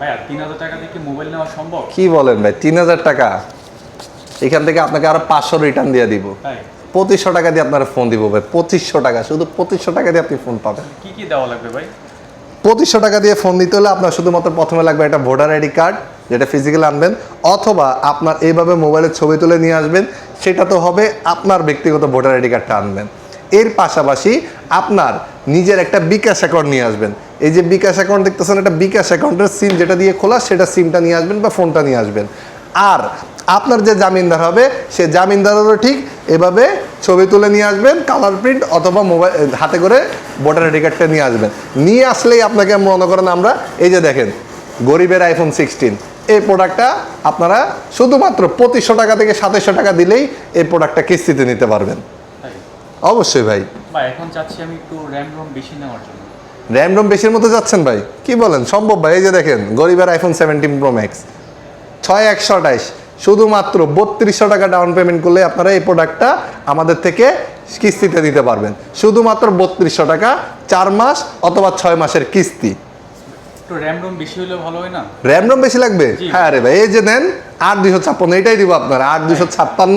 ভাইয়া তিন হাজার টাকা দিয়ে কি মোবাইল নেওয়া সম্ভব? কি বলেন ভাই তিন হাজার টাকা? এখান থেকে আপনাকে আরও পাঁচশো রিটার্ন দিয়ে দিব। পঁচিশশো টাকা দিয়ে আপনার ফোন দিব ভাই পঁচিশশো টাকা শুধু পঁচিশশো টাকা দিয়ে আপনি ফোন পাবেন। কি কি দেওয়া লাগবে ভাই? পঁচিশশো টাকা দিয়ে ফোন নিতে হলে আপনার শুধুমাত্র প্রথমে লাগবে একটা ভোটার আইডি কার্ড যেটা ফিজিক্যাল আনবেন অথবা আপনার এইভাবে মোবাইলের ছবি তুলে নিয়ে আসবেন সেটা তো হবে আপনার ব্যক্তিগত ভোটার আইডি কার্ডটা আনবেন। এর পাশাপাশি আপনার নিজের একটা বিকাশ অ্যাকাউন্ট নিয়ে আসবেন। এই যে বিকাশ অ্যাকাউন্ট দেখতেছেন একটা বিকাশ অ্যাকাউন্টের সিম যেটা দিয়ে খোলা সেটা সিমটা নিয়ে আসবেন বা ফোনটা নিয়ে আসবেন। আর আপনার যে জামিনদার হবে সে জামিনদারেরও ঠিক এভাবে ছবি তুলে নিয়ে আসবেন কালার প্রিন্ট অথবা মোবাইল হাতে করে ভোটার আইডি কার্ডটা নিয়ে আসবেন। নিয়ে আসলেই আপনাকে মনে করেন আমরা এই যে দেখেন গরিবের আইফোন সিক্সটিন এই প্রোডাক্টটা আপনারা শুধুমাত্র পঁচিশশো টাকা থেকে সাতাশশো টাকা দিলেই এই প্রোডাক্টটা কিস্তিতে নিতে পারবেন। অবশ্যই ভাই। ভাই এখন চাচ্ছি আমি একটু র্যাম রোম বেশি নেওয়ার জন্য। র্যাম রোম বেশির মতো যাচ্ছেন ভাই। কি বলেন? সম্ভব ভাই এই যে দেখেন গরিবের আইফোন সেভেন্টিন প্রো ম্যাক্স ছয় একশো আঠাইশ। শুধুমাত্র বত্রিশশো টাকা ডাউন পেমেন্ট করলে আপনারা এই প্রোডাক্টটা আমাদের থেকে কিস্তিতে দিতে পারবেন। শুধুমাত্র বত্রিশশো টাকা চার মাস অথবা ছয় মাসের কিস্তি। র্যাম রোম বেশি হলে না? র্যাম রোম বেশি লাগবে? হ্যাঁ রে ভাই এই যে নেন আট দুশো ছাপ্পান্ন এটাই দিব আপনার আট দুশো ছাপ্পান্ন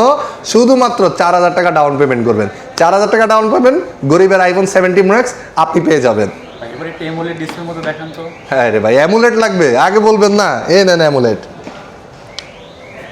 শুধুমাত্র চার হাজার টাকা ডাউন পেমেন্ট করবেন। চার হাজার টাকা ডাউন পেমেন্ট গরিবের আইফোন সেভেন্টি ম্যাক্স আপনি পেয়ে যাবেন। এমোলেড ডিসপ্লের দেখান তো। হ্যাঁ রে ভাই অ্যামুলেট লাগবে, আগে বলবেন না। এ নেন অ্যামুলেট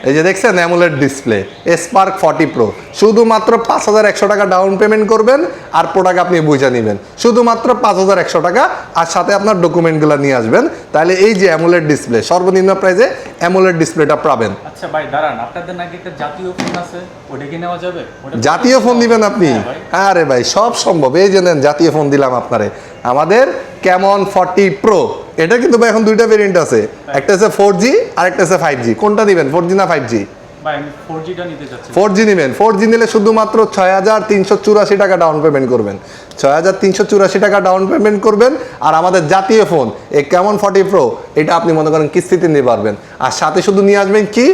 এই যে দেখছেন AMOLED display Spark forty pro শুধুমাত্র পাঁচ হাজার একশো টাকা ডাউন পেমেন্ট করবেন আর প্রোডাক্ট আপনি বুঝে নেবেন। শুধুমাত্র পাঁচ হাজার একশো টাকা আর সাথে আপনার ডকুমেন্টগুলো নিয়ে আসবেন। তাহলে এই যে অ্যামুলেট ডিসপ্লে সর্বনিম্ন প্রাইসে অ্যামুলেট ডিসপ্লেটা পাবেন। আচ্ছা ভাই দাঁড়ান আপনাদের নাকি একটা জাতীয় ফোন আছে? ওটা কি নেওয়া যাবে? জাতীয় ফোন দিবেন আপনি? হ্যাঁ ভাই। হ্যাঁ রে ভাই সব সম্ভব। এই যে নেন জাতীয় ফোন দিলাম আপনারে। আমাদের কেমন ফর্টি প্রো এটা কিন্তু ভাই এখন দুইটা ভেরিয়েন্ট আছে। একটা আছে ফোর জি আর একটা আছে ফাইভ জি কোনটা দিবেন? ফোর জি না ফাইভ জি ফোর জি নেবেন। ফোর জি নিলে শুধুমাত্র ছয় হাজার তিনশো চুরাশি টাকা ডাউন পেমেন্ট করবেন। ছয় হাজার তিনশো চুরাশি টাকা ডাউন পেমেন্ট করবেন। আর আমাদের জাতীয় ফোন এই কেমন ফর্টি প্রো এটা আপনি মনে করেন কিস্তিতে নিতে পারবেন। আর সাথে শুধু নিয়ে আসবেন কি?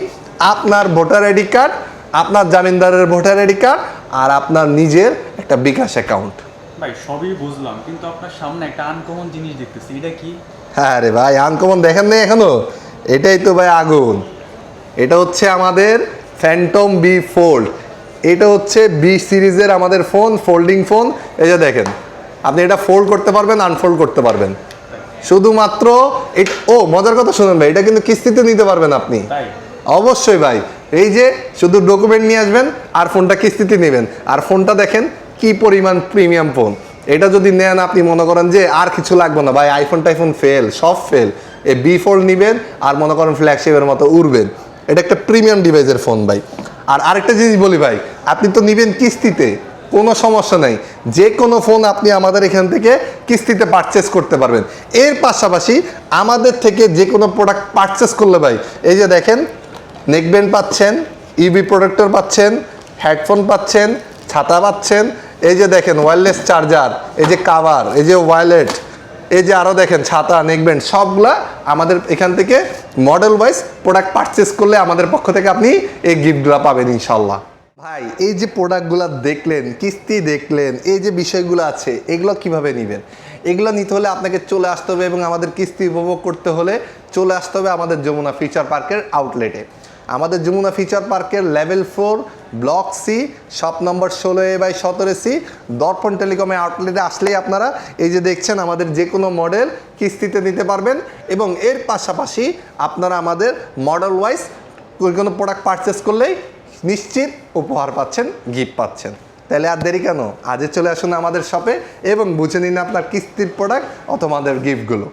আপনার ভোটার আইডি কার্ড আপনার জামিনদারের ভোটার আইডি কার্ড আর আপনার নিজের একটা বিকাশ অ্যাকাউন্ট ভাই সবই বুঝলাম কিন্তু আপনার সামনে একটা আনকমন জিনিস দেখতেছি। এটা কি? হ্যাঁ রে ভাই আনকমন দেখেন নাই এখনও? এটাই তো ভাই আগুন। এটা হচ্ছে আমাদের ফ্যান্টম বি ফোল্ড এটা হচ্ছে বি সিরিজের আমাদের ফোন ফোল্ডিং ফোন এই যে দেখেন আপনি এটা ফোল্ড করতে পারবেন আনফোল্ড করতে পারবেন। শুধুমাত্র ও মজার কথা শুনুন ভাই এটা কিন্তু কিস্তিতে নিতে পারবেন আপনি। অবশ্যই ভাই। এই যে শুধু ডকুমেন্ট নিয়ে আসবেন আর ফোনটা কিস্তিতে নেবেন। আর ফোনটা দেখেন কি পরিমাণ প্রিমিয়াম ফোন এটা যদি নেন আপনি মনে করেন যে আর কিছু লাগবে না, ভাই আইফোন টাইফোন ফেল সব ফেল এ বি ফোল্ড নেবেন আর মনে করেন ফ্ল্যাগশিপের মতো উড়বেন। এটা একটা প্রিমিয়াম ডিভাইসের ফোন ভাই। আর আরেকটা জিনিস বলি, ভাই, আপনি তো নেবেন কিস্তিতে, কোনো সমস্যা নাই। যে কোনো ফোন আপনি আমাদের এখান থেকে কিস্তিতে পারচেস করতে পারবেন। এর পাশাপাশি আমাদের থেকে যে কোনো প্রোডাক্ট পারচেস করলে, ভাই, এই যে দেখেন নেকব্যান্ড পাচ্ছেন ইবি প্রোডাক্টর পাচ্ছেন হেডফোন পাচ্ছেন, ছাতা পাচ্ছেন এই যে দেখেন ওয়্যারলেস চার্জার এই যে কাভার এই যে ওয়ালেট এই যে আরও দেখেন ছাতা নেকব্যান্ড সবগুলা আমাদের এখান থেকে মডেল ওয়াইজ প্রোডাক্ট পারচেস করলে আমাদের পক্ষ থেকে আপনি এই গিফটগুলো পাবেন ইনশাল্লাহ ভাই, এই যে প্রোডাক্টগুলো দেখলেন, কিস্তি দেখলেন, এই যে বিষয়গুলো আছে, এগুলো কীভাবে নেবেন? এগুলো নিতে হলে আপনাকে চলে আসতে হবে এবং আমাদের কিস্তি উপভোগ করতে হলে চলে আসতে হবে আমাদের যমুনা ফিচার পার্কের আউটলেটে আমাদের যমুনা ফিচার পার্কের level four, block C, shop number ষোলো এ বাই সতেরো সি, দর্পণ টেলিকমে আউটলেটে আসলেই আপনারা এই যে দেখছেন আমাদের যে কোনো মডেল কিস্তিতে নিতে পারবেন এবং এর পাশাপাশি আপনারা আমাদের মডেল ওয়াইজ কোনো প্রোডাক্ট পারচেস করলেই নিশ্চিত উপহার পাচ্ছেন গিফট পাচ্ছেন। তাহলে আর দেরি কেন? আজই চলে আসুন আমাদের শপে এবং বুঝে নিন আপনার কিস্তির প্রোডাক্ট অথবা আমাদের গিফটগুলো